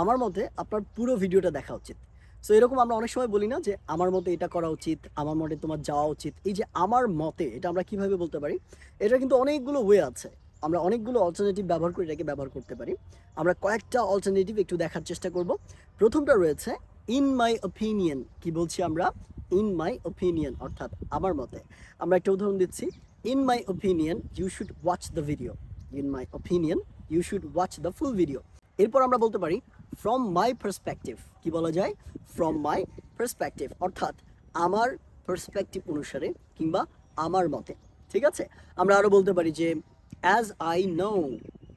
আমার মতে আপনার পুরো ভিডিওটা দেখা উচিত। সো এরকম আমরা অনেক সময় বলি না যে আমার মতে এটা করা উচিত, আমার মতে তোমার যাওয়া উচিত। এই যে আমার মতে, এটা আমরা কীভাবে বলতে পারি? এটা কিন্তু অনেকগুলো ওয়ে আছে। আমরা অনেকগুলো অল্টারনেটিভ ব্যবহার করে এটাকে ব্যবহার করতে পারি। আমরা কয়েকটা অল্টারনেটিভ একটু দেখার চেষ্টা করব। প্রথমটা রয়েছে ইন মাই ওপিনিয়ন কি বলছি আমরা? ইন মাই ওপিনিয়ন অর্থাৎ আমার মতে। আমরা একটা উদাহরণ দিচ্ছি in my opinion you should watch the video in my opinion you should watch the full video এরপর আমরা বলতে পারি ফ্রম মাই পার্সপেক্টিভ কি বলা যায়? ফ্রম মাই পার্সপেক্টিভ অর্থাৎ আমার পার্সপেক্টিভ অনুসারে কিংবা আমার মতে, ঠিক আছে? আমরা আরও বলতে পারি যে as I know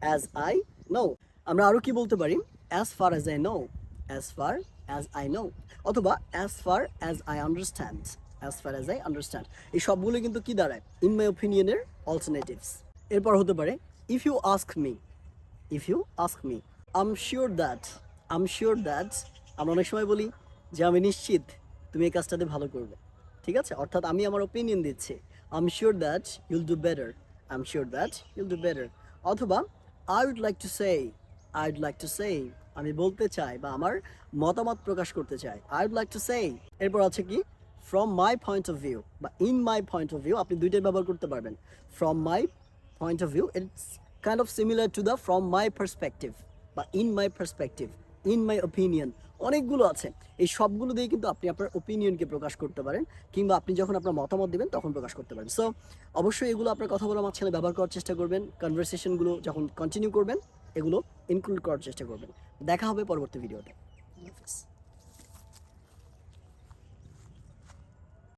as I know আমরা আরও কি বলতে পারি? As far as I know as far as I know অথবা as far as I understand as far as I understand এই সবগুলো কিন্তু কি দাঁড়ায়? ইন মাই ওপিনিয়নের অল্টারনেটিভস এরপর হতে পারে if you ask me if you ask me I'm sure that I'm sure that আমরা অনেক সময় বলি যে আমি নিশ্চিত তুমি এই কাজটাতে ভালো করবে। ঠিক আছে? অর্থাৎ আমি আমার ওপিনিয়ন দিচ্ছি। I'm sure that you'll do better I'm sure that you'll do better অথবা I would like to say I would like to say আমি বলতে চাই বা আমার মতামত প্রকাশ করতে চাই। I would like to say এরপর আছে কি? From my point of view বা in my point of view আপনি দুইটাই ব্যবহার করতে পারবেন। From my point of view it's kind of similar to the from my perspective বা in my perspective in my opinion অনেকগুলো আছে। এই সবগুলো দিয়ে কিন্তু আপনি আপনার ওপিনিয়নকে প্রকাশ করতে পারেন, কিংবা আপনি যখন আপনার মতামত দেবেন, তখন প্রকাশ করতে পারেন। সো অবশ্যই এগুলো আপনার কথা বলার মাঝখানে ব্যবহার করার চেষ্টা করবেন কনভারসেশনগুলো যখন কন্টিনিউ করবেন, এগুলো ইনক্লুড করার চেষ্টা করবেন। দেখা হবে পরবর্তী ভিডিওতে